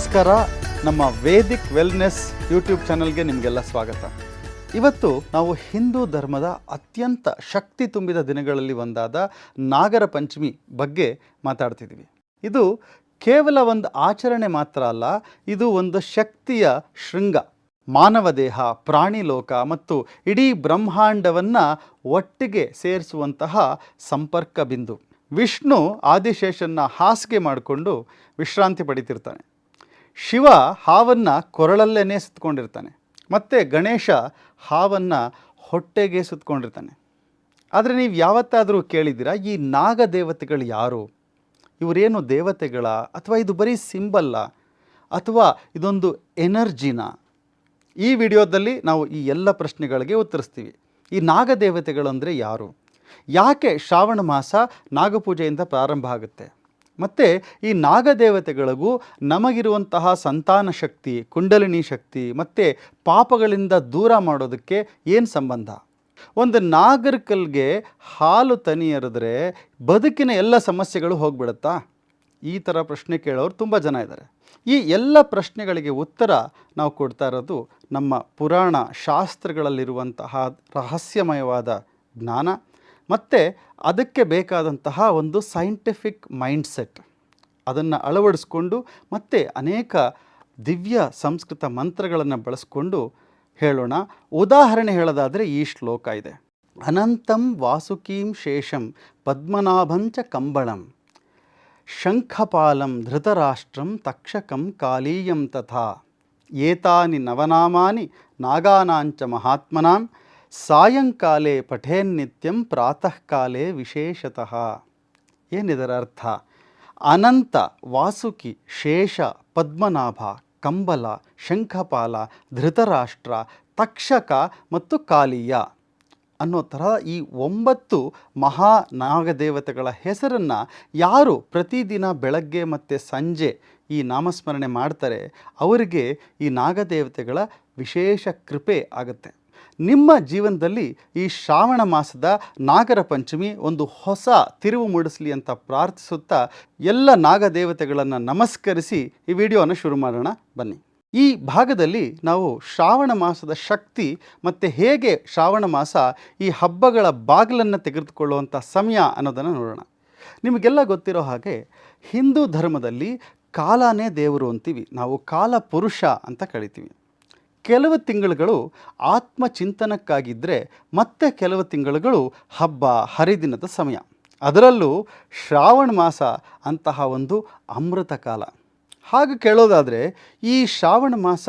ನಮಸ್ಕಾರ. ನಮ್ಮ Vedic wellness YouTube ಚಾನಲ್ಗೆ ನಿಮಗೆಲ್ಲ ಸ್ವಾಗತ. ಇವತ್ತು ನಾವು ಹಿಂದೂ ಧರ್ಮದ ಅತ್ಯಂತ ಶಕ್ತಿ ತುಂಬಿದ ದಿನಗಳಲ್ಲಿ ಒಂದಾದ ನಾಗರ ಪಂಚಮಿ ಬಗ್ಗೆ ಮಾತಾಡ್ತಿದ್ದೀವಿ ಇದು ಕೇವಲ ಒಂದು ಆಚರಣೆ ಮಾತ್ರ ಅಲ್ಲ, ಇದು ಒಂದು ಶಕ್ತಿಯ ಶೃಂಗ. ಮಾನವ ದೇಹ, ಪ್ರಾಣಿ ಲೋಕ ಮತ್ತು ಇಡೀ ಬ್ರಹ್ಮಾಂಡವನ್ನು ಒಟ್ಟಿಗೆ ಸೇರಿಸುವಂತಹ ಸಂಪರ್ಕ ಬಿಂದು. ವಿಷ್ಣು ಆದಿಶೇಷನ್ನ ಹಾಸಿಗೆ ಮಾಡಿಕೊಂಡು ವಿಶ್ರಾಂತಿ ಪಡಿತಿರ್ತಾನೆ. ಶಿವ ಹಾವನ್ನು ಕೊರಳಲ್ಲೇ ಸುತ್ತಕೊಂಡಿರ್ತಾನೆ ಮತ್ತು ಗಣೇಶ ಹಾವನ್ನು ಹೊಟ್ಟೆಗೆ ಸುತ್ತಕೊಂಡಿರ್ತಾನೆ ಆದರೆ ನೀವು ಯಾವತ್ತಾದರೂ ಕೇಳಿದ್ದೀರಾ, ಈ ನಾಗದೇವತೆಗಳು ಯಾರು? ಇವರೇನು ದೇವತೆಗಳ, ಅಥವಾ ಇದು ಬರೀ ಸಿಂಬಲ್ಲ, ಅಥವಾ ಇದೊಂದು ಎನರ್ಜಿನ? ಈ ವಿಡಿಯೋದಲ್ಲಿ ನಾವು ಈ ಎಲ್ಲ ಪ್ರಶ್ನೆಗಳಿಗೆ ಉತ್ತರಿಸ್ತೀವಿ. ಈ ನಾಗದೇವತೆಗಳಂದರೆ ಯಾರು? ಯಾಕೆ ಶ್ರಾವಣ ಮಾಸ ನಾಗಪೂಜೆಯಿಂದ ಪ್ರಾರಂಭ ಆಗುತ್ತೆ? ಮತ್ತು ಈ ನಾಗದೇವತೆಗಳಿಗೂ ನಮಗಿರುವಂತಹ ಸಂತಾನ ಶಕ್ತಿ, ಕುಂಡಲಿನಿ ಶಕ್ತಿ, ಮತ್ತು ಪಾಪಗಳಿಂದ ದೂರ ಮಾಡೋದಕ್ಕೆ ಏನು ಸಂಬಂಧ? ಒಂದು ನಾಗರಿಕಲ್ಗೆ ಹಾಲು ತನಿ ಎರೆದ್ರೆ ಬದುಕಿನ ಎಲ್ಲ ಸಮಸ್ಯೆಗಳು ಹೋಗ್ಬಿಡುತ್ತಾ? ಈ ಥರ ಪ್ರಶ್ನೆ ಕೇಳೋರು ತುಂಬ ಜನ ಇದ್ದಾರೆ ಈ ಎಲ್ಲ ಪ್ರಶ್ನೆಗಳಿಗೆ ಉತ್ತರ ನಾವು ಕೊಡ್ತಾ ಇರೋದು ನಮ್ಮ ಪುರಾಣ ಶಾಸ್ತ್ರಗಳಲ್ಲಿರುವಂತಹ ರಹಸ್ಯಮಯವಾದ ಜ್ಞಾನ ಮತ್ತು ಅದಕ್ಕೆ ಬೇಕಾದಂತಹ ಒಂದು ಸೈಂಟಿಫಿಕ್ ಮೈಂಡ್ಸೆಟ್ ಅದನ್ನು ಅಳವಡಿಸ್ಕೊಂಡು ಮತ್ತು ಅನೇಕ ದಿವ್ಯ ಸಂಸ್ಕೃತ ಮಂತ್ರಗಳನ್ನು ಬಳಸ್ಕೊಂಡು ಹೇಳೋಣ. ಉದಾಹರಣೆ ಹೇಳೋದಾದರೆ ಈ ಶ್ಲೋಕ ಇದೆ. ಅನಂತಂ ವಾಸುಕೀಂ ಶೇಷಂ ಪದ್ಮನಾಭಂಚ ಕಂಬಳಂ ಶಂಖಪಾಲಂ ಧೃತರಾಷ್ಟ್ರಂ ತಕ್ಷಕಂ ಕಾಲೀಯಂ ತಥಾ ಏತಾನಿ ನವನಾಮಾನಿ ನಾಗಾನಾಂಚ ಮಹಾತ್ಮನಾಂ ಸಾಯಂಕಾಲೇ ಪಠೇನ್ನಿತ್ಯಂ ಪ್ರಾತಃ ಕಾಲೇ ವಿಶೇಷತಃ. ಏನಿದರ ಅರ್ಥ? ಅನಂತ, ವಾಸುಕಿ, ಶೇಷ, ಪದ್ಮನಾಭ, ಕಂಬಲ, ಶಂಖಪಾಲ, ಧೃತರಾಷ್ಟ್ರ, ತಕ್ಷಕ ಮತ್ತು ಕಾಲಿಯ. ಅನ್ನೋ ಥರ ಈ ಒಂಬತ್ತು ಮಹಾ ನಾಗದೇವತೆಗಳ ಹೆಸರನ್ನು ಯಾರು ಪ್ರತಿದಿನ ಬೆಳಗ್ಗೆ ಮತ್ತು ಸಂಜೆ ಈ ನಾಮಸ್ಮರಣೆ ಮಾಡ್ತಾರೆ, ಅವರಿಗೆ ಈ ನಾಗದೇವತೆಗಳ ವಿಶೇಷ ಕೃಪೆ ಆಗುತ್ತೆ. ನಿಮ್ಮ ಜೀವನದಲ್ಲಿ ಈ ಶ್ರಾವಣ ಮಾಸದ ನಾಗರ ಪಂಚಮಿ ಒಂದು ಹೊಸ ತಿರುವು ಮೂಡಿಸಲಿ ಅಂತ ಪ್ರಾರ್ಥಿಸುತ್ತಾ ಎಲ್ಲ ನಾಗದೇವತೆಗಳನ್ನು ನಮಸ್ಕರಿಸಿ ಈ ವಿಡಿಯೋನ ಶುರು ಮಾಡೋಣ, ಬನ್ನಿ. ಈ ಭಾಗದಲ್ಲಿ ನಾವು ಶ್ರಾವಣ ಮಾಸದ ಶಕ್ತಿ ಮತ್ತು ಹೇಗೆ ಶ್ರಾವಣ ಮಾಸ ಈ ಹಬ್ಬಗಳ ಬಾಗಿಲನ್ನು ತೆಗೆದುಕೊಳ್ಳುವಂಥ ಸಮಯ ಅನ್ನೋದನ್ನು ನೋಡೋಣ. ನಿಮಗೆಲ್ಲ ಗೊತ್ತಿರೋ ಹಾಗೆ ಹಿಂದೂ ಧರ್ಮದಲ್ಲಿ ಕಾಲನೇ ದೇವರು ಅಂತೀವಿ. ನಾವು ಕಾಲ ಪುರುಷ ಅಂತ ಕರಿತೀವಿ. ಕೆಲವು ತಿಂಗಳುಗಳು ಆತ್ಮಚಿಂತನಕ್ಕಾಗಿದ್ದರೆ ಮತ್ತೆ ಕೆಲವು ತಿಂಗಳುಗಳು ಹಬ್ಬ, ಹರಿದಿನದ ಸಮಯ. ಅದರಲ್ಲೂ ಶ್ರಾವಣ ಮಾಸ ಅಂತಹ ಒಂದು ಅಮೃತ ಕಾಲ. ಹಾಗೆ ಕೇಳೋದಾದರೆ ಈ ಶ್ರಾವಣ ಮಾಸ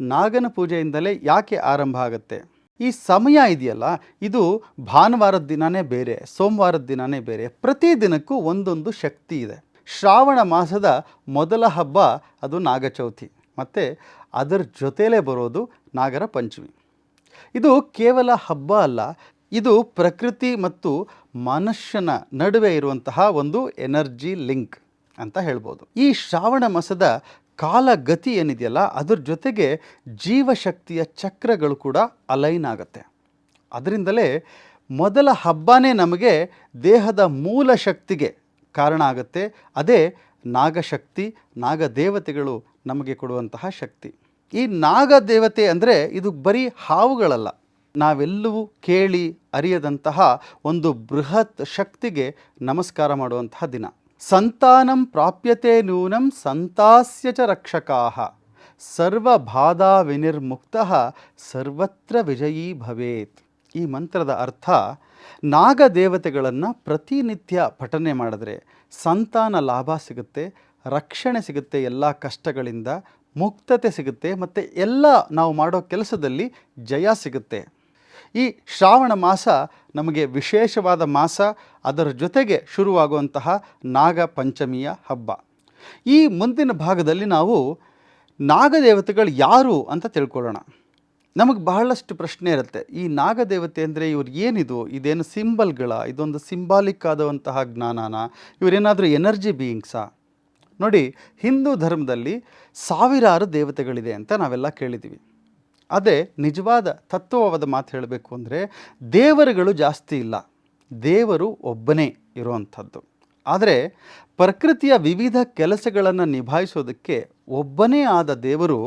ನಾಗನ ಪೂಜೆಯಿಂದಲೇ ಯಾಕೆ ಆರಂಭ ಆಗುತ್ತೆ? ಈ ಸಮಯ ಇದೆಯಲ್ಲ, ಇದು ಭಾನುವಾರದ ದಿನವೇ ಬೇರೆ, ಸೋಮವಾರದ ದಿನವೇ ಬೇರೆ, ಪ್ರತಿ ದಿನಕ್ಕೂ ಒಂದೊಂದು ಶಕ್ತಿ ಇದೆ. ಶ್ರಾವಣ ಮಾಸದ ಮೊದಲ ಹಬ್ಬ ಅದು ನಾಗಚೌತಿ. ಮತ್ತು ಅದರ ಜೊತೆಲೇ ಬರೋದು ನಾಗರ ಪಂಚಮಿ. ಇದು ಕೇವಲ ಹಬ್ಬ ಅಲ್ಲ, ಇದು ಪ್ರಕೃತಿ ಮತ್ತು ಮನುಷ್ಯನ ನಡುವೆ ಇರುವಂತಹ ಒಂದು ಎನರ್ಜಿ ಲಿಂಕ್ ಅಂತ ಹೇಳ್ಬೋದು. ಈ ಶ್ರಾವಣ ಮಾಸದ ಕಾಲಗತಿ ಏನಿದೆಯಲ್ಲ, ಅದ್ರ ಜೊತೆಗೆ ಜೀವಶಕ್ತಿಯ ಚಕ್ರಗಳು ಕೂಡ ಅಲೈನ್ ಆಗುತ್ತೆ. ಅದರಿಂದಲೇ ಮೊದಲ ಹಬ್ಬನೇ ನಮಗೆ ದೇಹದ ಮೂಲ ಶಕ್ತಿಗೆ ಕಾರಣ ಆಗುತ್ತೆ. ಅದೇ ನಾಗಶಕ್ತಿ, ನಾಗದೇವತೆಗಳು ನಮಗೆ ಕೊಡುವಂತಹ ಶಕ್ತಿ. ಈ ನಾಗದೇವತೆ ಅಂದರೆ ಇದು ಬರೀ ಹಾವುಗಳಲ್ಲ. ನಾವೆಲ್ಲವೂ ಕೇಳಿ ಅರಿಯದಂತಹ ಒಂದು ಬೃಹತ್ ಶಕ್ತಿಗೆ ನಮಸ್ಕಾರ ಮಾಡುವಂತಹ ದಿನ. ಸಂತಾನಂ ಪ್ರಾಪ್ಯತೆ ನೂನಂ ಸಂತಾಸ್ಯ ಚ ರಕ್ಷಕಾ. ಸರ್ವಬಾಧಾ ವಿನಿರ್ಮುಕ್ತ ಸರ್ವತ್ರ ವಿಜಯೀ ಭವೇತ್. ಈ ಮಂತ್ರದ ಅರ್ಥ, ನಾಗದೇವತೆಗಳನ್ನು ಪ್ರತಿನಿತ್ಯ ಪಠನೆ ಮಾಡಿದ್ರೆ ಸಂತಾನ ಲಾಭ ಸಿಗುತ್ತೆ ರಕ್ಷಣೆ ಸಿಗುತ್ತೆ, ಎಲ್ಲ ಕಷ್ಟಗಳಿಂದ ಮುಕ್ತತೆ ಸಿಗುತ್ತೆ ಮತ್ತು ಎಲ್ಲ ನಾವು ಮಾಡೋ ಕೆಲಸದಲ್ಲಿ ಜಯ ಸಿಗುತ್ತೆ. ಈ ಶ್ರಾವಣ ಮಾಸ ನಮಗೆ ವಿಶೇಷವಾದ ಮಾಸ, ಅದರ ಜೊತೆಗೆ ಶುರುವಾಗುವಂತಹ ನಾಗ ಪಂಚಮಿಯ ಹಬ್ಬ. ಈ ಮುಂದಿನ ಭಾಗದಲ್ಲಿ ನಾವು ನಾಗದೇವತೆಗಳು ಯಾರು ಅಂತ ತಿಳ್ಕೊಳ್ಳೋಣ. ನಮಗೆ ಬಹಳಷ್ಟು ಪ್ರಶ್ನೆ ಇರುತ್ತೆ, ಈ ನಾಗದೇವತೆ ಅಂದರೆ ಇವ್ರು ಏನಿದು? ಇದೇನು ಸಿಂಬಲ್ಗಳ, ಇದೊಂದು ಸಿಂಬಾಲಿಕ್ ಆದಂತಹ ಜ್ಞಾನನ? ಇವರೇನಾದರೂ ಎನರ್ಜಿ ಬೀಯಿಂಗ್ಸಾ? ನೋಡಿ, ಹಿಂದೂ ಧರ್ಮದಲ್ಲಿ ಸಾವಿರಾರು ದೇವತೆಗಳಿದೆ ಅಂತ ನಾವೆಲ್ಲ ಕೇಳಿದ್ದೀವಿ. ಅದೇ ನಿಜವಾದ ತತ್ವವಾದ ಮಾತು ಹೇಳಬೇಕು ಅಂದರೆ ದೇವರುಗಳು ಜಾಸ್ತಿ ಇಲ್ಲ. ದೇವರು ಒಬ್ಬನೇ ಇರುವಂಥದ್ದು. ಆದರೆ ಪ್ರಕೃತಿಯ ವಿವಿಧ ಕೆಲಸಗಳನ್ನು ನಿಭಾಯಿಸೋದಕ್ಕೆ ಒಬ್ಬನೇ ಆದ ದೇವರು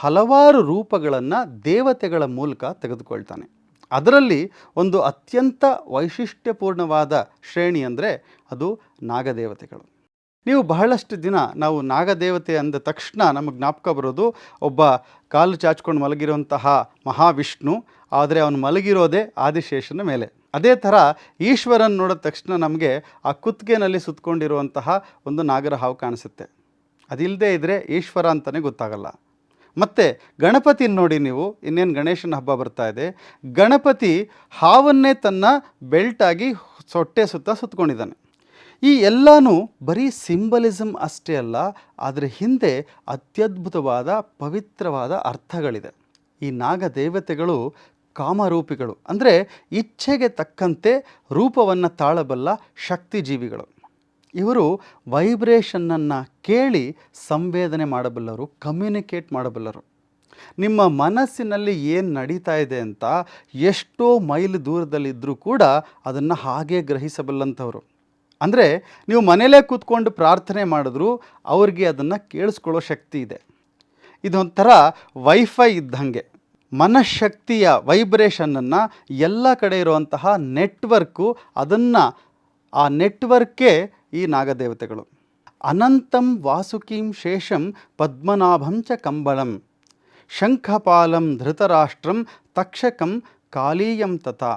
ಹಲವಾರು ರೂಪಗಳನ್ನು ದೇವತೆಗಳ ಮೂಲಕ ತೆಗೆದುಕೊಳ್ತಾನೆ. ಅದರಲ್ಲಿ ಒಂದು ಅತ್ಯಂತ ವೈಶಿಷ್ಟ್ಯಪೂರ್ಣವಾದ ಶ್ರೇಣಿ ಅಂದರೆ ಅದು ನಾಗದೇವತೆಗಳು. ನೀವು ಬಹಳಷ್ಟು ದಿನ ನಾವು ನಾಗದೇವತೆ ಅಂದ ತಕ್ಷಣ ನಮಗೆ ಜ್ಞಾಪಕ ಬರೋದು, ಒಬ್ಬ ಕಾಲು ಚಾಚ್ಕೊಂಡು ಮಲಗಿರುವಂತಹ ಮಹಾವಿಷ್ಣು, ಆದರೆ ಅವನು ಮಲಗಿರೋದೇ ಆದಿಶೇಷನ ಮೇಲೆ. ಅದೇ ಥರ ಈಶ್ವರನ್ ನೋಡಿದ ತಕ್ಷಣ ನಮಗೆ ಆ ಕುತ್ತಿಗೆನಲ್ಲಿ ಸುತ್ತಕೊಂಡಿರುವಂತಹ ಒಂದು ನಾಗರ ಹಾವು ಕಾಣಿಸುತ್ತೆ. ಅದಿಲ್ಲದೆ ಇದ್ದರೆ ಈಶ್ವರ ಅಂತಲೇ ಗೊತ್ತಾಗಲ್ಲ. ಮತ್ತು ಗಣಪತಿ ನೋಡಿ ನೀವು, ಇನ್ನೇನು ಗಣೇಶನ ಹಬ್ಬ ಬರ್ತಾ ಇದೆ. ಗಣಪತಿ ಹಾವನ್ನೇ ತನ್ನ ಬೆಲ್ಟಾಗಿ ಸೊಟ್ಟೆ ಸುತ್ತ ಸುತ್ತಕೊಂಡಿದ್ದಾನೆ. ಈ ಎಲ್ಲನೂ ಬರೀ ಸಿಂಬಲಿಸಮ್ ಅಷ್ಟೇ ಅಲ್ಲ ಅದರ ಹಿಂದೆ ಅತ್ಯದ್ಭುತವಾದ ಪವಿತ್ರವಾದ ಅರ್ಥಗಳಿದೆ. ಈ ನಾಗ ದೇವತೆಗಳು ಕಾಮರೂಪಿಗಳು, ಅಂದರೆ ಇಚ್ಛೆಗೆ ತಕ್ಕಂತೆ ರೂಪವನ್ನು ತಾಳಬಲ್ಲ ಶಕ್ತಿ ಜೀವಿಗಳು ಇವರು ವೈಬ್ರೇಷನ್ನನ್ನು ಕೇಳಿ ಸಂವೇದನೆ ಮಾಡಬಲ್ಲರು, ಕಮ್ಯುನಿಕೇಟ್ ಮಾಡಬಲ್ಲರು. ನಿಮ್ಮ ಮನಸ್ಸಿನಲ್ಲಿ ಏನು ನಡೀತಾ ಇದೆ ಅಂತ ಎಷ್ಟೋ ಮೈಲು ದೂರದಲ್ಲಿದ್ದರೂ ಕೂಡ ಅದನ್ನು ಹಾಗೇ ಗ್ರಹಿಸಬಲ್ಲಂಥವ್ರು. ಅಂದರೆ ನೀವು ಮನೇಲೇ ಕೂತ್ಕೊಂಡು ಪ್ರಾರ್ಥನೆ ಮಾಡಿದ್ರೂ ಅವ್ರಿಗೆ ಅದನ್ನು ಕೇಳಿಸ್ಕೊಳ್ಳೋ ಶಕ್ತಿ ಇದೆ. ಇದೊಂಥರ ವೈಫೈ ಇದ್ದಂಗೆ. ಮನಃಶಕ್ತಿಯ ವೈಬ್ರೇಷನನ್ನು ಎಲ್ಲ ಕಡೆ ಇರುವಂತಹ ನೆಟ್ವರ್ಕು ಅದನ್ನು ಆ ನೆಟ್ವರ್ಕೇ ಈ ನಾಗದೇವತೆಗಳು. ಅನಂತಂ ವಾಸುಕೀಂ ಶೇಷಂ ಪದ್ಮನಾಭಂಚ ಕಂಬಳಂ. ಶಂಖಪಾಲಂ ಧೃತರಾಷ್ಟ್ರಂ ತಕ್ಷಕಂ ಕಾಲೀಯಂ ತಥಾ.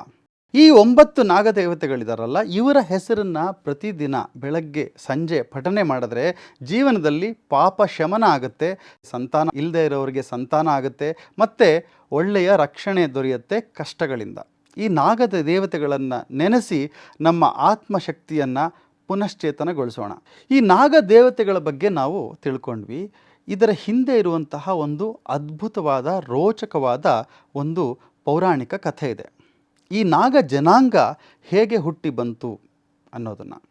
ಈ ಒಂಬತ್ತು ನಾಗದೇವತೆಗಳಿದಾರಲ್ಲ, ಇವರ ಹೆಸರನ್ನು ಪ್ರತಿದಿನ ಬೆಳಗ್ಗೆ, ಸಂಜೆ ಪಠನೆ ಮಾಡಿದ್ರೆ ಜೀವನದಲ್ಲಿ ಪಾಪ ಶಮನ ಆಗುತ್ತೆ, ಸಂತಾನ ಇಲ್ಲದೆ ಇರೋರಿಗೆ ಸಂತಾನ ಆಗುತ್ತೆ, ಮತ್ತು ಒಳ್ಳೆಯ ರಕ್ಷಣೆ ದೊರೆಯುತ್ತೆ ಕಷ್ಟಗಳಿಂದ. ಈ ನಾಗದ ದೇವತೆಗಳನ್ನು ನೆನೆಸಿ ನಮ್ಮ ಆತ್ಮಶಕ್ತಿಯನ್ನು ಪುನಶ್ಚೇತನಗೊಳಿಸೋಣ. ಈ ನಾಗ ದೇವತೆಗಳ ಬಗ್ಗೆ ನಾವು ತಿಳ್ಕೊಂಡ್ವಿ. ಇದರ ಹಿಂದೆ ಇರುವಂತಹ ಒಂದು ಅದ್ಭುತವಾದ ರೋಚಕವಾದ ಒಂದು ಪೌರಾಣಿಕ ಕಥೆ ಇದೆ. ಈ ನಾಗ ಜನಾಂಗ ಹೇಗೆ ಹುಟ್ಟಿ ಬಂತು ಅನ್ನೋದನ್ನು.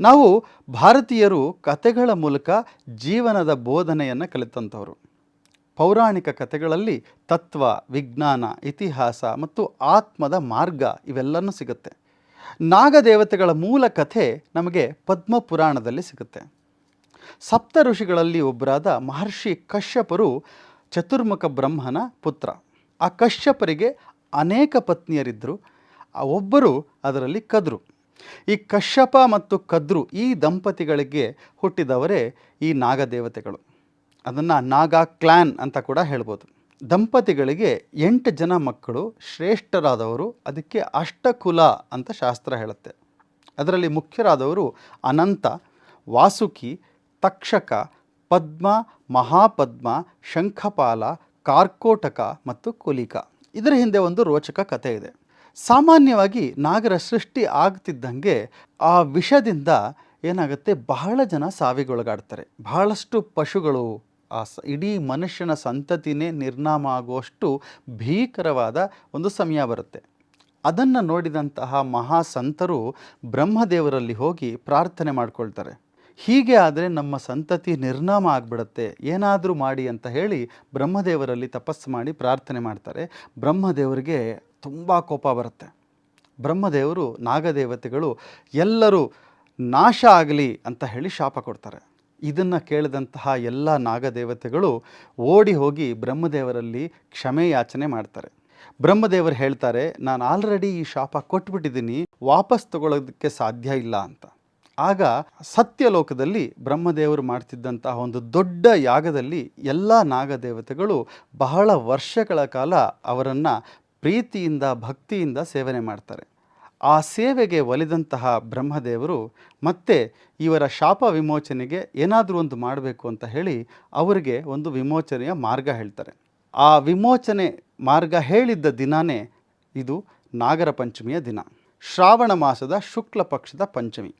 ನಾವು ಭಾರತೀಯರು ಕಥೆಗಳ ಮೂಲಕ ಜೀವನದ ಬೋಧನೆಯನ್ನು ಕಲಿತಂಥವರು ಪೌರಾಣಿಕ ಕಥೆಗಳಲ್ಲಿ ತತ್ವ, ವಿಜ್ಞಾನ, ಇತಿಹಾಸ ಮತ್ತು ಆತ್ಮದ ಮಾರ್ಗ ಇವೆಲ್ಲನೂ ಸಿಗುತ್ತೆ. ನಾಗದೇವತೆಗಳ ಮೂಲ ಕಥೆ ನಮಗೆ ಪದ್ಮ ಪುರಾಣದಲ್ಲಿ ಸಿಗುತ್ತೆ. ಸಪ್ತ ಋಷಿಗಳಲ್ಲಿ ಒಬ್ಬರಾದ ಮಹರ್ಷಿ ಕಶ್ಯಪರು ಚತುರ್ಮುಖ ಬ್ರಹ್ಮನ ಪುತ್ರ. ಆ ಕಶ್ಯಪರಿಗೆ ಅನೇಕ ಪತ್ನಿಯರಿದ್ದರು. ಒಬ್ಬರು ಅದರಲ್ಲಿ ಕದ್ರು. ಈ ಕಶ್ಯಪ ಮತ್ತು ಕದ್ರು ಈ ದಂಪತಿಗಳಿಗೆ ಹುಟ್ಟಿದವರೇ ಈ ನಾಗದೇವತೆಗಳು. ಅದನ್ನು ನಾಗ ಕ್ಲಾನ್ ಅಂತ ಕೂಡ ಹೇಳ್ಬೋದು. ದಂಪತಿಗಳಿಗೆ ಎಂಟು ಜನ ಮಕ್ಕಳು ಶ್ರೇಷ್ಠರಾದವರು, ಅದಕ್ಕೆ ಅಷ್ಟಕುಲ ಅಂತ ಶಾಸ್ತ್ರ ಹೇಳುತ್ತೆ. ಅದರಲ್ಲಿ ಮುಖ್ಯರಾದವರು ಅನಂತ, ವಾಸುಕಿ, ತಕ್ಷಕ, ಪದ್ಮ, ಮಹಾಪದ್ಮ, ಶಂಖಪಾಲ, ಕಾರ್ಕೋಟಕ ಮತ್ತು ಕುಲಿಕ. ಇದರ ಹಿಂದೆ ಒಂದು ರೋಚಕ ಕಥೆ ಇದೆ. ಸಾಮಾನ್ಯವಾಗಿ ನಾಗರ ಸೃಷ್ಟಿ ಆಗ್ತಿದ್ದಂಗೆ ಆ ವಿಷದಿಂದ ಏನಾಗುತ್ತೆ? ಬಹಳ ಜನ ಸಾವಿಗೊಳಗಾಡ್ತಾರೆ. ಬಹಳಷ್ಟು ಪಶುಗಳು, ಆ ಸ, ಇಡೀ ಮನುಷ್ಯನ ಸಂತತಿನೇ ನಿರ್ನಾಮ ಆಗುವಷ್ಟು ಭೀಕರವಾದ ಒಂದು ಸಮಯ ಬರುತ್ತೆ. ಅದನ್ನು ನೋಡಿದಂತಹ ಮಹಾಸಂತರು ಬ್ರಹ್ಮದೇವರಲ್ಲಿ ಹೋಗಿ ಪ್ರಾರ್ಥನೆ ಮಾಡ್ಕೊಳ್ತಾರೆ. ಹೀಗೆ ಆದರೆ ನಮ್ಮ ಸಂತತಿ ನಿರ್ನಾಮ ಆಗಿಬಿಡುತ್ತೆ. ಏನಾದರೂ ಮಾಡಿ ಅಂತ ಹೇಳಿ ಬ್ರಹ್ಮದೇವರಲ್ಲಿ ತಪಸ್ಸು ಮಾಡಿ ಪ್ರಾರ್ಥನೆ ಮಾಡ್ತಾರೆ. ಬ್ರಹ್ಮದೇವರಿಗೆ ತುಂಬ ಕೋಪ ಬರುತ್ತೆ. ಬ್ರಹ್ಮದೇವರು, ನಾಗದೇವತೆಗಳು ಎಲ್ಲರೂ ನಾಶ ಆಗಲಿ ಅಂತ ಹೇಳಿ ಶಾಪ ಕೊಡ್ತಾರೆ. ಇದನ್ನು ಕೇಳಿದಂತಹ ಎಲ್ಲ ನಾಗದೇವತೆಗಳು ಓಡಿ ಹೋಗಿ ಬ್ರಹ್ಮದೇವರಲ್ಲಿ ಕ್ಷಮೆ ಯಾಚನೆ ಮಾಡ್ತಾರೆ. ಬ್ರಹ್ಮದೇವರು ಹೇಳ್ತಾರೆ, ನಾನು ಆಲ್ರೆಡಿ ಈ ಶಾಪ ಕೊಟ್ಬಿಟ್ಟಿದ್ದೀನಿ, ವಾಪಸ್ ತಗೊಳ್ಳೋದಕ್ಕೆ ಸಾಧ್ಯ ಇಲ್ಲ ಅಂತ. ಆಗ ಸತ್ಯಲೋಕದಲ್ಲಿ ಬ್ರಹ್ಮದೇವರು ಮಾಡ್ತಿದ್ದಂತಹ ಒಂದು ದೊಡ್ಡ ಯಾಗದಲ್ಲಿ ಎಲ್ಲ ನಾಗದೇವತೆಗಳು ಬಹಳ ವರ್ಷಗಳ ಕಾಲ ಅವರನ್ನು ಪ್ರೀತಿಯಿಂದ, ಭಕ್ತಿಯಿಂದ ಸೇವನೆ ಮಾಡ್ತಾರೆ. ಆ ಸೇವೆಗೆ ಒಲಿದಂತಹ ಬ್ರಹ್ಮದೇವರು ಮತ್ತೆ ಇವರ ಶಾಪ ವಿಮೋಚನೆಗೆ ಏನಾದರೂ ಒಂದು ಮಾಡಬೇಕು ಅಂತ ಹೇಳಿ ಅವರಿಗೆ ಒಂದು ವಿಮೋಚನೆಯ ಮಾರ್ಗ ಹೇಳ್ತಾರೆ. ಆ ವಿಮೋಚನೆ ಮಾರ್ಗ ಹೇಳಿದ್ದ ದಿನಾನೇ ಇದು ನಾಗರ ಪಂಚಮಿಯ ದಿನ. ಶ್ರಾವಣ ಮಾಸದ ಶುಕ್ಲ ಪಕ್ಷದ ಪಂಚಮಿ.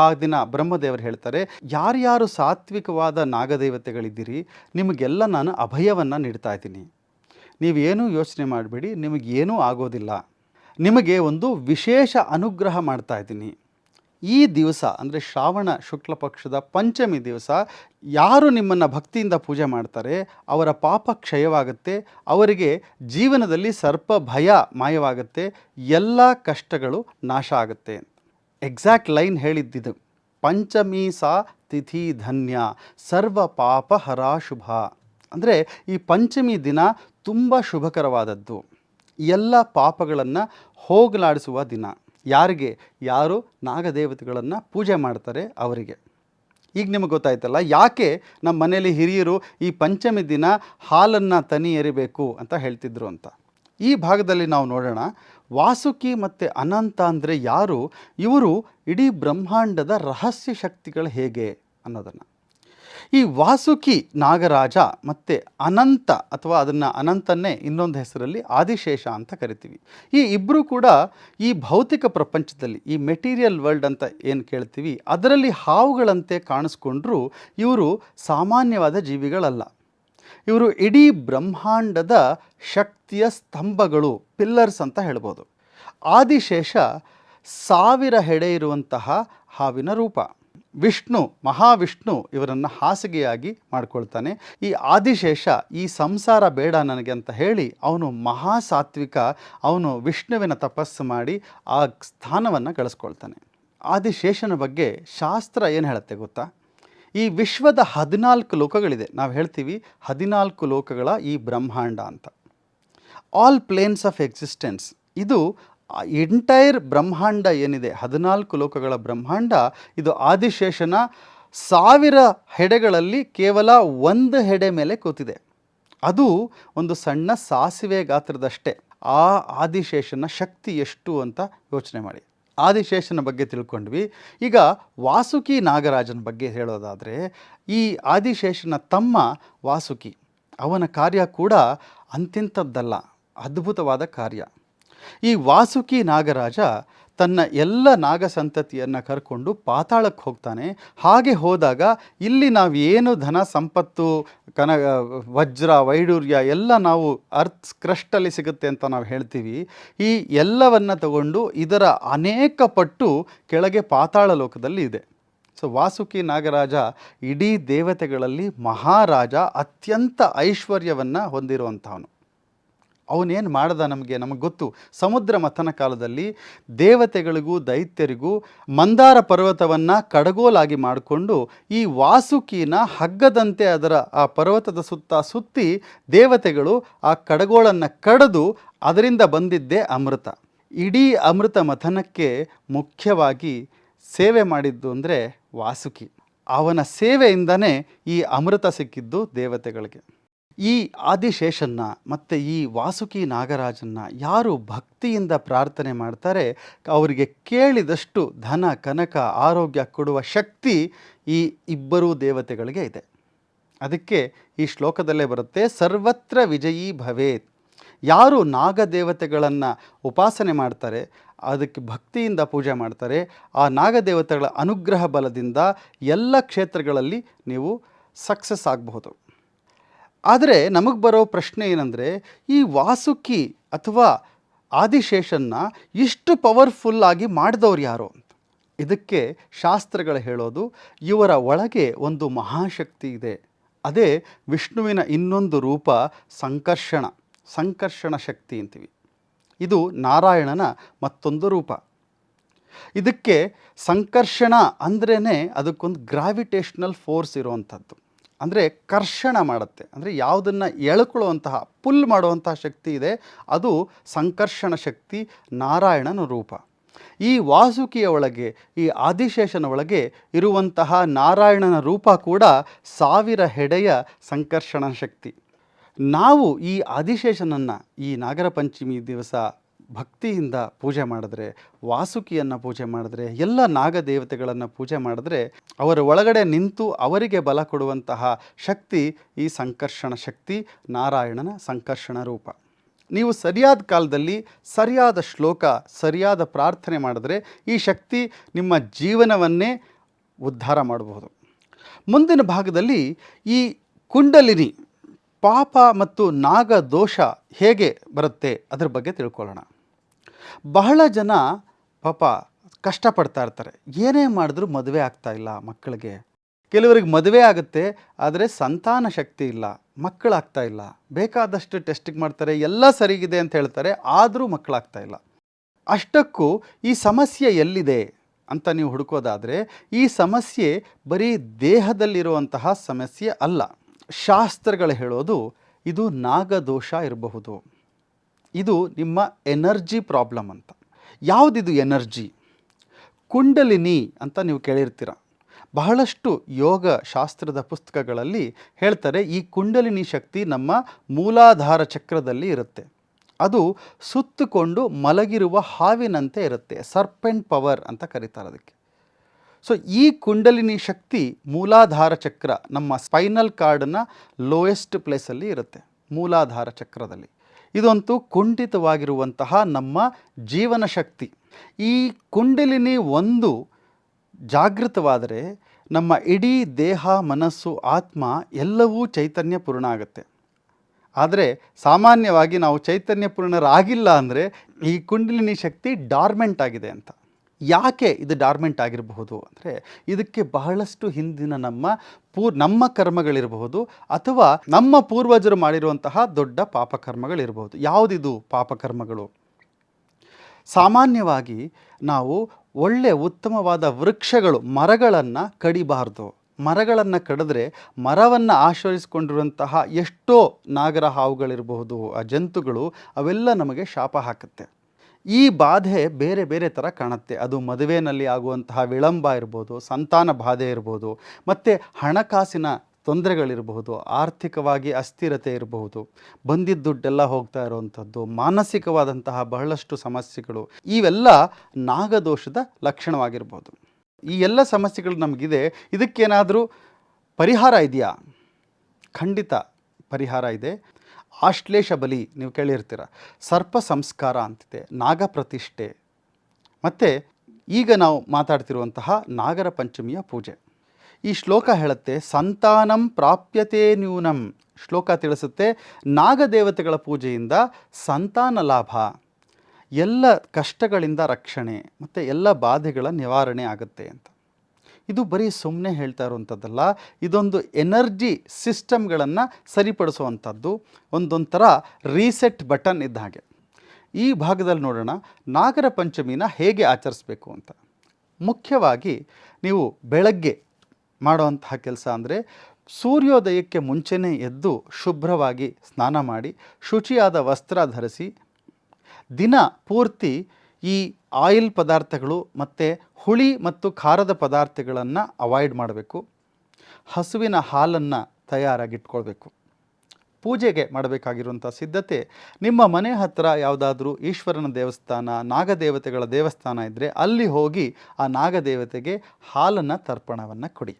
ಆ ದಿನ ಬ್ರಹ್ಮದೇವರು ಹೇಳ್ತಾರೆ, ಯಾರ್ಯಾರು ಸಾತ್ವಿಕವಾದ ನಾಗದೇವತೆಗಳಿದ್ದೀರಿ, ನಿಮಗೆಲ್ಲ ನಾನು ಅಭಯವನ್ನು ನೀಡ್ತಾ ಇದ್ದೀನಿ. ನೀವೇನೂ ಯೋಚನೆ ಮಾಡಬೇಡಿ ನಿಮಗೇನೂ ಆಗೋದಿಲ್ಲ. ನಿಮಗೆ ಒಂದು ವಿಶೇಷ ಅನುಗ್ರಹ ಮಾಡ್ತಾ ಇದ್ದೀನಿ. ಈ ದಿವಸ ಅಂದರೆ ಶ್ರಾವಣ ಶುಕ್ಲ ಪಕ್ಷದ ಪಂಚಮಿ ದಿವಸ, ಯಾರು ನಿಮ್ಮನ್ನು ಭಕ್ತಿಯಿಂದ ಪೂಜೆ ಮಾಡ್ತಾರೆ, ಅವರ ಪಾಪ ಕ್ಷಯವಾಗುತ್ತೆ, ಅವರಿಗೆ ಜೀವನದಲ್ಲಿ ಸರ್ಪ ಭಯ ಮಾಯವಾಗುತ್ತೆ, ಎಲ್ಲ ಕಷ್ಟಗಳು ನಾಶ ಆಗುತ್ತೆ. ಎಕ್ಸಾಕ್ಟ್ ಲೈನ್ ಹೇಳಿದ್ದಿದು. ಪಂಚಮಿ ಸಾ ತಿಥಿ ಧನ್ಯ, ಸರ್ವ ಪಾಪ ಹರಾಶುಭ ಅಂದರೆ ಈ ಪಂಚಮಿ ದಿನ ತುಂಬ ಶುಭಕರವಾದದ್ದು. ಎಲ್ಲ ಪಾಪಗಳನ್ನು ಹೋಗಲಾಡಿಸುವ ದಿನ. ಯಾರಿಗೆ? ಯಾರು? ನಾಗದೇವತೆಗಳನ್ನು ಪೂಜೆ ಮಾಡ್ತಾರೆ ಅವರಿಗೆ. ಈಗ ನಿಮಗೆ ಗೊತ್ತಾಯ್ತಲ್ಲ, ಯಾಕೆ ನಮ್ಮ ಮನೆಯಲ್ಲಿ ಹಿರಿಯರು ಈ ಪಂಚಮಿ ದಿನ ಹಾಲನ್ನು ತನಿ ಎರಿಬೇಕು ಅಂತ ಹೇಳ್ತಿದ್ರು ಅಂತ. ಈ ಭಾಗದಲ್ಲಿ ನಾವು ನೋಡೋಣ. ವಾಸುಕಿ ಮತ್ತು ಅನಂತ ಅಂದರೆ ಯಾರು? ಇವರು ಇಡೀ ಬ್ರಹ್ಮಾಂಡದ ರಹಸ್ಯ ಶಕ್ತಿಗಳು ಹೇಗೆ ಅನ್ನೋದನ್ನು. ಈ ವಾಸುಕಿ ನಾಗರಾಜ ಮತ್ತು ಅನಂತ ಅಥವಾ ಅದನ್ನು ಅನಂತನೇ ಇನ್ನೊಂದು ಹೆಸರಲ್ಲಿ ಆದಿಶೇಷ ಅಂತ ಕರಿತೀವಿ. ಈ ಇಬ್ಬರು ಕೂಡ ಈ ಭೌತಿಕ ಪ್ರಪಂಚದಲ್ಲಿ, ಈ ಮೆಟೀರಿಯಲ್ ವರ್ಲ್ಡ್ ಅಂತ ಏನು ಕೇಳ್ತೀವಿ, ಅದರಲ್ಲಿ ಹಾವುಗಳಂತೆ ಕಾಣಿಸ್ಕೊಂಡ್ರೂ ಇವರು ಸಾಮಾನ್ಯವಾದ ಜೀವಿಗಳಲ್ಲ. ಇವರು ಇಡೀ ಬ್ರಹ್ಮಾಂಡದ ಶಕ್ತಿಯ ಸ್ತಂಭಗಳು ಪಿಲ್ಲರ್ಸ್ ಅಂತ ಹೇಳ್ಬೋದು. ಆದಿಶೇಷ ಸಾವಿರ ಹೆಡೆ ಇರುವಂತಹ ಹಾವಿನ ರೂಪ. ವಿಷ್ಣು, ಮಹಾವಿಷ್ಣು ಇವರನ್ನು ಹಾಸಿಗೆಯಾಗಿ ಮಾಡಿಕೊಳ್ತಾನೆ. ಈ ಆದಿಶೇಷ, ಈ ಸಂಸಾರ ಬೇಡ ನನಗೆ ಅಂತ ಹೇಳಿ ಅವನು ಮಹಾಸಾತ್ವಿಕ, ಅವನು ವಿಷ್ಣುವಿನ ತಪಸ್ಸು ಮಾಡಿ ಆ ಸ್ಥಾನವನ್ನು ಗಳಿಸ್ಕೊಳ್ತಾನೆ. ಆದಿಶೇಷನ ಬಗ್ಗೆ ಶಾಸ್ತ್ರ ಏನು ಹೇಳುತ್ತೆ ಗೊತ್ತಾ? ಈ ವಿಶ್ವದ ಹದಿನಾಲ್ಕು ಲೋಕಗಳಿದೆ. ನಾವು ಹೇಳ್ತೀವಿ ಹದಿನಾಲ್ಕು ಲೋಕಗಳ ಈ ಬ್ರಹ್ಮಾಂಡ ಅಂತ. ಆಲ್ ಪ್ಲೇನ್ಸ್ ಆಫ್ ಎಕ್ಸಿಸ್ಟೆನ್ಸ್ ಇದು ಎಂಟೈರ್ ಬ್ರಹ್ಮಾಂಡ ಏನಿದೆ? ಹದಿನಾಲ್ಕು ಲೋಕಗಳ ಬ್ರಹ್ಮಾಂಡ. ಇದು ಆದಿಶೇಷನ ಸಾವಿರ ಹೆಡೆಗಳಲ್ಲಿ ಕೇವಲ ಒಂದು ಹೆಡೆ ಮೇಲೆ ಕೂತಿದೆ. ಅದು ಒಂದು ಸಣ್ಣ ಸಾಸಿವೆ ಗಾತ್ರದಷ್ಟೇ. ಆ ಆದಿಶೇಷನ ಶಕ್ತಿ ಎಷ್ಟು ಅಂತ ಯೋಚನೆ ಮಾಡಿ. ಆದಿಶೇಷನ ಬಗ್ಗೆ ತಿಳ್ಕೊಂಡ್ವಿ. ಈಗ ವಾಸುಕಿ ನಾಗರಾಜನ ಬಗ್ಗೆ ಹೇಳೋದಾದರೆ, ಈ ಆದಿಶೇಷನ ತಮ್ಮ ವಾಸುಕಿ, ಅವನ ಕಾರ್ಯ ಕೂಡ ಅಂತಿಂಥದ್ದಲ್ಲ, ಅದ್ಭುತವಾದ ಕಾರ್ಯ. ಈ ವಾಸುಕಿ ನಾಗರಾಜ ತನ್ನ ಎಲ್ಲ ನಾಗ ಸಂತತಿಯನ್ನು ಕರ್ಕೊಂಡು ಪಾತಾಳಕ್ಕೆ ಹೋಗ್ತಾನೆ. ಹಾಗೆ ಹೋದಾಗ ಇಲ್ಲಿ ನಾವು ಏನು ಧನ ಸಂಪತ್ತು, ಕನ, ವಜ್ರ ವೈಡೂರ್ಯ ಎಲ್ಲ ನಾವು ಅರ್ತ್ ಕ್ರಷ್ಟಲ್ಲಿ ಸಿಗುತ್ತೆ ಅಂತ ನಾವು ಹೇಳ್ತೀವಿ. ಈ ಎಲ್ಲವನ್ನು ತಗೊಂಡು ಇದರ ಅನೇಕ ಪಟ್ಟು ಕೆಳಗೆ ಪಾತಾಳ ಲೋಕದಲ್ಲಿ ಇದೆ. ಸೊ, ವಾಸುಕಿ ನಾಗರಾಜ ಇಡೀ ದೇವತೆಗಳಲ್ಲಿ ಮಹಾರಾಜ ಅತ್ಯಂತ ಐಶ್ವರ್ಯವನ್ನು ಹೊಂದಿರುವಂಥವನು. ಅವನೇನು ಮಾಡ್ದ ನಮಗೆ? ನಮಗೆ ಗೊತ್ತು. ಸಮುದ್ರ ಮಥನ ಕಾಲದಲ್ಲಿ ದೇವತೆಗಳಿಗೂ, ದೈತ್ಯರಿಗೂ ಮಂದಾರ ಪರ್ವತವನ್ನು ಕಡಗೋಲಾಗಿ ಮಾಡಿಕೊಂಡು ಈ ವಾಸುಕಿನ ಹಗ್ಗದಂತೆ ಅದರ ಆ ಪರ್ವತದ ಸುತ್ತ ಸುತ್ತಿ ದೇವತೆಗಳು ಆ ಕಡಗೋಳನ್ನು ಕಡಿದು ಅದರಿಂದ ಬಂದಿದ್ದೇ ಅಮೃತ. ಇಡೀ ಅಮೃತ ಮಥನಕ್ಕೆ ಮುಖ್ಯವಾಗಿ ಸೇವೆ ಮಾಡಿದ್ದು ಅಂದರೆ ವಾಸುಕಿ. ಅವನ ಸೇವೆಯಿಂದನೇ ಈ ಅಮೃತ ಸಿಕ್ಕಿದ್ದು ದೇವತೆಗಳಿಗೆ. ಈ ಆದಿಶೇಷನ್ನ ಮತ್ತು ಈ ವಾಸುಕಿ ನಾಗರಾಜನ್ನ ಯಾರು ಭಕ್ತಿಯಿಂದ ಪ್ರಾರ್ಥನೆ ಮಾಡ್ತಾರೆ, ಅವರಿಗೆ ಕೇಳಿದಷ್ಟು ಧನ, ಕನಕ, ಆರೋಗ್ಯ ಕೊಡುವ ಶಕ್ತಿ ಈ ಇಬ್ಬರೂ ದೇವತೆಗಳಿಗೆ ಇದೆ. ಅದಕ್ಕೆ ಈ ಶ್ಲೋಕದಲ್ಲೇ ಬರುತ್ತೆ, ಸರ್ವತ್ರ ವಿಜಯೀ ಭವೇತ್. ಯಾರು ನಾಗದೇವತೆಗಳನ್ನು ಉಪಾಸನೆ ಮಾಡ್ತಾರೆ, ಅದಕ್ಕೆ ಭಕ್ತಿಯಿಂದ ಪೂಜೆ ಮಾಡ್ತಾರೆ, ಆ ನಾಗದೇವತೆಗಳ ಅನುಗ್ರಹ ಬಲದಿಂದ ಎಲ್ಲ ಕ್ಷೇತ್ರಗಳಲ್ಲಿ ನೀವು ಸಕ್ಸಸ್ ಆಗಬಹುದು. ಆದರೆ ನಮಗೆ ಬರೋ ಪ್ರಶ್ನೆ ಏನಂದರೆ, ಈ ವಾಸುಕಿ ಅಥವಾ ಆದಿಶೇಷನ್ನ ಇಷ್ಟು ಪವರ್ಫುಲ್ ಆಗಿ ಮಾಡಿದವ್ರು ಯಾರು ಇದಕ್ಕೆ ಶಾಸ್ತ್ರಗಳು ಹೇಳೋದು, ಇವರ ಒಳಗೆ ಒಂದು ಮಹಾಶಕ್ತಿ ಇದೆ. ಅದೇ ವಿಷ್ಣುವಿನ ಇನ್ನೊಂದು ರೂಪ ಸಂಕರ್ಷಣ ಸಂಕರ್ಷಣ ಶಕ್ತಿ ಅಂತೀವಿ. ಇದು ನಾರಾಯಣನ ಮತ್ತೊಂದು ರೂಪ. ಇದಕ್ಕೆ ಸಂಕರ್ಷಣ ಅಂದ್ರೇ ಅದಕ್ಕೊಂದು ಗ್ರಾವಿಟೇಷ್ನಲ್ ಫೋರ್ಸ್ ಇರುವಂಥದ್ದು. ಅಂದರೆ ಕರ್ಷಣ ಮಾಡುತ್ತೆ. ಅಂದರೆ ಯಾವುದನ್ನು ಎಳ್ಕೊಳ್ಳುವಂತಹ, ಪುಲ್ ಮಾಡುವಂತಹ ಶಕ್ತಿ ಇದೆ. ಅದು ಸಂಕರ್ಷಣ ಶಕ್ತಿ, ನಾರಾಯಣನ ರೂಪ. ಈ ವಾಸುಕಿಯ ಒಳಗೆ, ಈ ಆದಿಶೇಷನ ಒಳಗೆ ಇರುವಂತಹ ನಾರಾಯಣನ ರೂಪ ಕೂಡ ಸಾವಿರ ಹೆಡೆಯ ಸಂಕರ್ಷಣ ಶಕ್ತಿ. ನಾವು ಈ ಆದಿಶೇಷನನ್ನು ಈ ನಾಗರ ಪಂಚಮಿ ದಿವಸ ಭಕ್ತಿಯಿಂದ ಪೂಜೆ ಮಾಡಿದ್ರೆ, ವಾಸುಕಿಯನ್ನು ಪೂಜೆ ಮಾಡಿದ್ರೆ, ಎಲ್ಲ ನಾಗದೇವತೆಗಳನ್ನು ಪೂಜೆ ಮಾಡಿದ್ರೆ, ಅವರ ಒಳಗಡೆ ನಿಂತು ಅವರಿಗೆ ಬಲ ಕೊಡುವಂತಹ ಶಕ್ತಿ ಈ ಸಂಕರ್ಷಣ ಶಕ್ತಿ, ನಾರಾಯಣನ ಸಂಕರ್ಷಣ ರೂಪ. ನೀವು ಸರಿಯಾದ ಕಾಲದಲ್ಲಿ ಸರಿಯಾದ ಶ್ಲೋಕ, ಸರಿಯಾದ ಪ್ರಾರ್ಥನೆ ಮಾಡಿದ್ರೆ, ಈ ಶಕ್ತಿ ನಿಮ್ಮ ಜೀವನವನ್ನೇ ಉದ್ಧಾರ ಮಾಡಬಹುದು. ಮುಂದಿನ ಭಾಗದಲ್ಲಿ ಈ ಕುಂಡಲಿನಿ, ಪಾಪ ಮತ್ತು ನಾಗ ದೋಷ ಹೇಗೆ ಬರುತ್ತೆ, ಅದರ ಬಗ್ಗೆ ತಿಳ್ಕೊಳ್ಳೋಣ. ಬಹಳ ಜನ ಪಾಪ ಕಷ್ಟಪಡ್ತಾ ಇರ್ತಾರೆ. ಏನೇ ಮಾಡಿದ್ರೂ ಮದುವೆ ಆಗ್ತಾ ಇಲ್ಲ ಮಕ್ಕಳಿಗೆ. ಕೆಲವರಿಗೆ ಮದುವೆ ಆಗುತ್ತೆ, ಆದರೆ ಸಂತಾನ ಶಕ್ತಿ ಇಲ್ಲ, ಮಕ್ಕಳಾಗ್ತಾ ಇಲ್ಲ. ಬೇಕಾದಷ್ಟು ಟೆಸ್ಟಿಗೆ ಮಾಡ್ತಾರೆ, ಎಲ್ಲ ಸರಿಗಿದೆ ಅಂತ ಹೇಳ್ತಾರೆ, ಆದರೂ ಮಕ್ಕಳಾಗ್ತಾ ಇಲ್ಲ. ಅಷ್ಟಕ್ಕೂ ಈ ಸಮಸ್ಯೆ ಎಲ್ಲಿದೆ ಅಂತ ನೀವು ಹುಡುಕೋದಾದರೆ, ಈ ಸಮಸ್ಯೆ ಬರೀ ದೇಹದಲ್ಲಿರುವಂತಹ ಸಮಸ್ಯೆ ಅಲ್ಲ. ಶಾಸ್ತ್ರಗಳು ಹೇಳೋದು ಇದು ನಾಗದೋಷ ಇರಬಹುದು. ಇದು ನಿಮ್ಮ ಎನರ್ಜಿ ಪ್ರಾಬ್ಲಮ್ ಅಂತ. ಯಾವುದಿದು ಎನರ್ಜಿ? ಕುಂಡಲಿನಿ ಅಂತ ನೀವು ಕೇಳಿರ್ತೀರ. ಬಹಳಷ್ಟು ಯೋಗ ಶಾಸ್ತ್ರದ ಪುಸ್ತಕಗಳಲ್ಲಿ ಹೇಳ್ತಾರೆ, ಈ ಕುಂಡಲಿನಿ ಶಕ್ತಿ ನಮ್ಮ ಮೂಲಾಧಾರ ಚಕ್ರದಲ್ಲಿ ಇರುತ್ತೆ. ಅದು ಸುತ್ತುಕೊಂಡು ಮಲಗಿರುವ ಹಾವಿನಂತೆ ಇರುತ್ತೆ, ಸರ್ಪೆಂಟ್ ಪವರ್ ಅಂತ ಕರೀತಾರೆ ಅದಕ್ಕೆ. ಸೊ, ಈ ಕುಂಡಲಿನಿ ಶಕ್ತಿ ಮೂಲಾಧಾರ ಚಕ್ರ ನಮ್ಮ ಸ್ಪೈನಲ್ ಕಾರ್ಡ್ನ ಲೋಯೆಸ್ಟ್ ಪ್ಲೇಸಲ್ಲಿ ಇರುತ್ತೆ, ಮೂಲಾಧಾರ ಚಕ್ರದಲ್ಲಿ. ಇದಂತೂ ಕುಂಠಿತವಾಗಿರುವಂತಹ ನಮ್ಮ ಜೀವನ ಶಕ್ತಿ. ಈ ಕುಂಡಲಿನಿ ಒಂದು ಜಾಗೃತವಾದರೆ ನಮ್ಮ ಇಡೀ ದೇಹ, ಮನಸ್ಸು, ಆತ್ಮ ಎಲ್ಲವೂ ಚೈತನ್ಯ ಪೂರ್ಣ ಆಗುತ್ತೆ. ಆದರೆ ಸಾಮಾನ್ಯವಾಗಿ ನಾವು ಚೈತನ್ಯಪೂರ್ಣರಾಗಿಲ್ಲ ಅಂದರೆ ಈ ಕುಂಡಲಿನಿ ಶಕ್ತಿ ಡಾರ್ಮೆಂಟ್ ಆಗಿದೆ ಅಂತ. ಯಾಕೆ ಇದು ಡಾರ್ಮೆಂಟ್ ಆಗಿರಬಹುದು ಅಂದರೆ ಇದಕ್ಕೆ ಬಹಳಷ್ಟು ಹಿಂದಿನ ನಮ್ಮ ಪೂರ್ ನಮ್ಮ ಕರ್ಮಗಳಿರಬಹುದು ಅಥವಾ ನಮ್ಮ ಪೂರ್ವಜರು ಮಾಡಿರುವಂತಹ ದೊಡ್ಡ ಪಾಪಕರ್ಮಗಳಿರಬಹುದು. ಯಾವುದಿದು ಪಾಪಕರ್ಮಗಳು? ಸಾಮಾನ್ಯವಾಗಿ ನಾವು ಒಳ್ಳೆ ಉತ್ತಮವಾದ ವೃಕ್ಷಗಳು, ಮರಗಳನ್ನು ಕಡಿಬಾರ್ದು. ಮರಗಳನ್ನು ಕಡಿದ್ರೆ ಮರವನ್ನು ಆಶ್ರಯಿಸಿಕೊಂಡಿರುವಂತಹ ಎಷ್ಟೋ ನಾಗರ ಹಾವುಗಳಿರಬಹುದು ಆ ಜಂತುಗಳು ಅವೆಲ್ಲ ನಮಗೆ ಶಾಪ ಹಾಕುತ್ತೆ. ಈ ಬಾಧೆ ಬೇರೆ ಬೇರೆ ಥರ ಕಾಣುತ್ತೆ. ಅದು ಮದುವೆಯಲ್ಲಿ ಆಗುವಂತಹ ವಿಳಂಬ ಇರ್ಬೋದು, ಸಂತಾನ ಬಾಧೆ ಇರ್ಬೋದು, ಮತ್ತು ಹಣಕಾಸಿನ ತೊಂದರೆಗಳಿರಬಹುದು, ಆರ್ಥಿಕವಾಗಿ ಅಸ್ಥಿರತೆ ಇರಬಹುದು, ಬಂದಿದ್ದ ದುಡ್ಡೆಲ್ಲ ಹೋಗ್ತಾ ಇರುವಂಥದ್ದು, ಮಾನಸಿಕವಾದಂತಹ ಬಹಳಷ್ಟು ಸಮಸ್ಯೆಗಳು, ಇವೆಲ್ಲ ನಾಗದೋಷದ ಲಕ್ಷಣವಾಗಿರ್ಬೋದು. ಈ ಎಲ್ಲ ಸಮಸ್ಯೆಗಳು ನಮಗಿದೆ. ಇದಕ್ಕೇನಾದರೂ ಪರಿಹಾರ ಇದೆಯಾ? ಖಂಡಿತ ಪರಿಹಾರ ಇದೆ. ಆಶ್ಲೇಷ ಬಲಿ ನೀವು ಕೇಳಿರ್ತೀರ. ಸರ್ಪ ಸಂಸ್ಕಾರ ಅಂತಿದೆ, ನಾಗ ಪ್ರತಿಷ್ಠೆ. ಮತ್ತು ಈಗ ನಾವು ಮಾತಾಡ್ತಿರುವಂತಹ ನಾಗರ ಪಂಚಮಿಯ ಪೂಜೆ. ಈ ಶ್ಲೋಕ ಹೇಳುತ್ತೆ, ಸಂತಾನಂ ಪ್ರಾಪ್ಯತೆ ನ್ಯೂನಂ. ಶ್ಲೋಕ ತಿಳಿಸುತ್ತೆ ನಾಗದೇವತೆಗಳ ಪೂಜೆಯಿಂದ ಸಂತಾನ ಲಾಭ. ಎಲ್ಲ ಕಷ್ಟಗಳಿಂದ ರಕ್ಷಣೆ, ಮತ್ತು ಎಲ್ಲ ಬಾಧೆಗಳ ನಿವಾರಣೆ ಆಗುತ್ತೆ ಅಂತ. ಇದು ಬರೀ ಸುಮ್ಮನೆ ಹೇಳ್ತಾ ಇರುವಂಥದ್ದಲ್ಲ, ಇದೊಂದು ಎನರ್ಜಿ ಸಿಸ್ಟಮ್ಗಳನ್ನು ಸರಿಪಡಿಸುವಂಥದ್ದು, ಒಂದೊಂಥರ ರೀಸೆಟ್ ಬಟನ್ ಇದ್ದ ಹಾಗೆ. ಈ ಭಾಗದಲ್ಲಿ ನೋಡೋಣ, ನಾಗರ ಪಂಚಮಿನ ಹೇಗೆ ಆಚರಿಸ್ಬೇಕು ಅಂತ. ಮುಖ್ಯವಾಗಿ ನೀವು ಬೆಳಗ್ಗೆ ಮಾಡುವಂತಹ ಕೆಲಸ ಅಂದರೆ, ಸೂರ್ಯೋದಯಕ್ಕೆ ಮುಂಚೆನೇ ಎದ್ದು ಶುಭ್ರವಾಗಿ ಸ್ನಾನ ಮಾಡಿ, ಶುಚಿಯಾದ ವಸ್ತ್ರ ಧರಿಸಿ, ದಿನ ಪೂರ್ತಿ ಈ ಆಯಿಲ್ ಪದಾರ್ಥಗಳು ಮತ್ತು ಹುಳಿ ಮತ್ತು ಖಾರದ ಪದಾರ್ಥಗಳನ್ನು ಅವಾಯ್ಡ್ ಮಾಡಬೇಕು. ಹಸುವಿನ ಹಾಲನ್ನು ತಯಾರಾಗಿಟ್ಕೊಳ್ಬೇಕು. ಪೂಜೆಗೆ ಮಾಡಬೇಕಾಗಿರುವಂಥ ಸಿದ್ಧತೆ. ನಿಮ್ಮ ಮನೆ ಹತ್ತಿರ ಯಾವುದಾದ್ರೂ ಈಶ್ವರನ ದೇವಸ್ಥಾನ, ನಾಗದೇವತೆಗಳ ದೇವಸ್ಥಾನ ಇದ್ದರೆ ಅಲ್ಲಿ ಹೋಗಿ ಆ ನಾಗದೇವತೆಗೆ ಹಾಲನ್ನು ತರ್ಪಣವನ್ನು ಕೊಡಿ.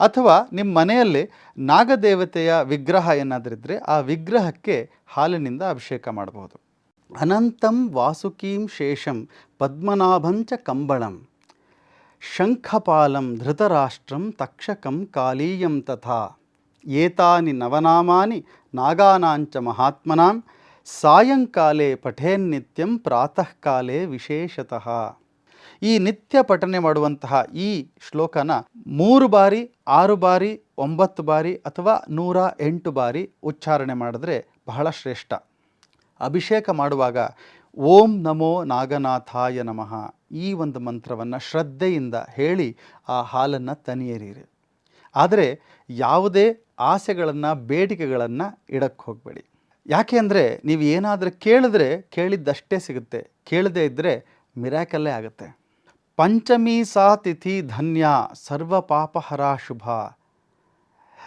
ಅಥವಾ ನಿಮ್ಮ ಮನೆಯಲ್ಲೇ ನಾಗದೇವತೆಯ ವಿಗ್ರಹ ಏನಾದರಿದ್ದರೆ ಆ ವಿಗ್ರಹಕ್ಕೆ ಹಾಲಿನಿಂದ ಅಭಿಷೇಕ ಮಾಡಬಹುದು ಅನಂತಂ ವಾಸುಕೀಂ ಶೇಷಂ ಪದ್ಮನಾಭಂಚ ಕಂಬಳಂ ಶಂಖಪಾಲಂ ಧೃತರಾಷ್ಟ್ರಂ ತಕ್ಷಕಂ ಕಾಲೀಯಂ ತಥಾ ಏತಾನಿ ನವನಾಮಾನಿ ನಾಗಾನಾಂಚ ಮಹಾತ್ಮನಾಂ ಸಾಯಂಕಾಲೇ ಪಠೇನ್ನಿತ್ಯಂ ಪ್ರಾತಃ ಕಾಲೇ ವಿಶೇಷತಃ ಈ ನಿತ್ಯ ಪಠನೆ ಮಾಡುವಂತಹ ಈ ಶ್ಲೋಕನ ಮೂರು ಬಾರಿ, ಆರು ಬಾರಿ, ಒಂಬತ್ತು ಬಾರಿ ಅಥವಾ ನೂರ ಎಂಟು ಬಾರಿ ಉಚ್ಚಾರಣೆ ಮಾಡಿದ್ರೆ ಬಹಳ ಶ್ರೇಷ್ಠ. ಅಭಿಷೇಕ ಮಾಡುವಾಗ, ಓಂ ನಮೋ ನಾಗನಾಥಾಯ ನಮಃ, ಈ ಒಂದು ಮಂತ್ರವನ್ನು ಶ್ರದ್ಧೆಯಿಂದ ಹೇಳಿ ಆ ಹಾಲನ್ನು ತನಿಯೇರಿರಿ. ಆದರೆ ಯಾವುದೇ ಆಸೆಗಳನ್ನು, ಬೇಡಿಕೆಗಳನ್ನು ಇಡಕ್ಕೆ ಹೋಗಬೇಡಿ. ಯಾಕೆ ಅಂದರೆ ನೀವು ಏನಾದರೂ ಕೇಳಿದ್ರೆ ಕೇಳಿದ್ದಷ್ಟೇ ಸಿಗುತ್ತೆ. ಕೇಳದೇ ಇದ್ದರೆ ಮಿರಾಕಲ್ಲೇ ಆಗುತ್ತೆ. ಪಂಚಮಿ ಸಾ ತಿಥಿ ಧನ್ಯ, ಸರ್ವ ಪಾಪಹರ ಶುಭ.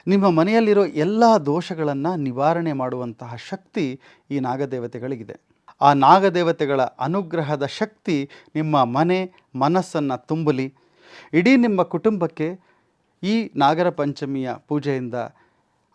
ನಿಮ್ಮ ಮನೆಯಲ್ಲಿರೋ ಎಲ್ಲ ದೋಷಗಳನ್ನು ನಿವಾರಣೆ ಮಾಡುವಂತಹ ಶಕ್ತಿ ಈ ನಾಗದೇವತೆಗಳಿಗಿದೆ. ಆ ನಾಗದೇವತೆಗಳ ಅನುಗ್ರಹದ ಶಕ್ತಿ ನಿಮ್ಮ ಮನೆ ಮನಸ್ಸನ್ನು ತುಂಬಲಿ. ಇಡೀ ನಿಮ್ಮ ಕುಟುಂಬಕ್ಕೆ ಈ ನಾಗರ ಪಂಚಮಿಯ ಪೂಜೆಯಿಂದ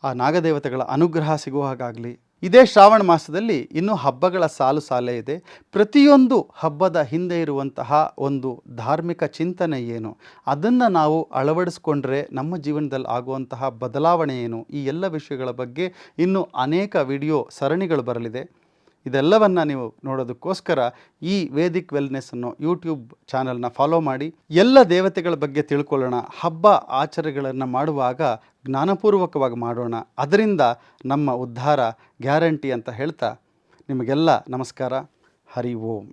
ಆ ನಾಗದೇವತೆಗಳ ಅನುಗ್ರಹ ಸಿಗುವ ಹಾಗಾಗಲಿ. ಇದೇ ಶ್ರಾವಣ ಮಾಸದಲ್ಲಿ ಇನ್ನೂ ಹಬ್ಬಗಳ ಸಾಲು ಸಾಲೇ ಇದೆ. ಪ್ರತಿಯೊಂದು ಹಬ್ಬದ ಹಿಂದೆ ಇರುವಂತಹ ಒಂದು ಧಾರ್ಮಿಕ ಚಿಂತನೆ ಏನು? ಅದನ್ನು ನಾವು ಅಳವಡಿಸ್ಕೊಂಡ್ರೆ ನಮ್ಮ ಜೀವನದಲ್ಲಿ ಆಗುವಂತಹ ಬದಲಾವಣೆ ಏನು? ಈ ಎಲ್ಲ ವಿಷಯಗಳ ಬಗ್ಗೆ ಇನ್ನೂ ಅನೇಕ ವಿಡಿಯೋ ಸರಣಿಗಳು ಬರಲಿದೆ. ಇದೆಲ್ಲವನ್ನು ನೀವು ನೋಡೋದಕ್ಕೋಸ್ಕರ ಈ ವೇದಿಕ್ ವೆಲ್ನೆಸ್ ಅನ್ನೋ ಯೂಟ್ಯೂಬ್ ಚಾನಲ್ನ ಫಾಲೋ ಮಾಡಿ. ಎಲ್ಲ ದೇವತೆಗಳ ಬಗ್ಗೆ ತಿಳ್ಕೊಳ್ಳೋಣ. ಹಬ್ಬ ಆಚರಣೆಗಳನ್ನು ಮಾಡುವಾಗ ಜ್ಞಾನಪೂರ್ವಕವಾಗಿ ಮಾಡೋಣ. ಅದರಿಂದ ನಮ್ಮ ಉದ್ಧಾರ ಗ್ಯಾರಂಟಿ ಅಂತ ಹೇಳ್ತಾ ನಿಮಗೆಲ್ಲ ನಮಸ್ಕಾರ. ಹರಿ ಓಂ.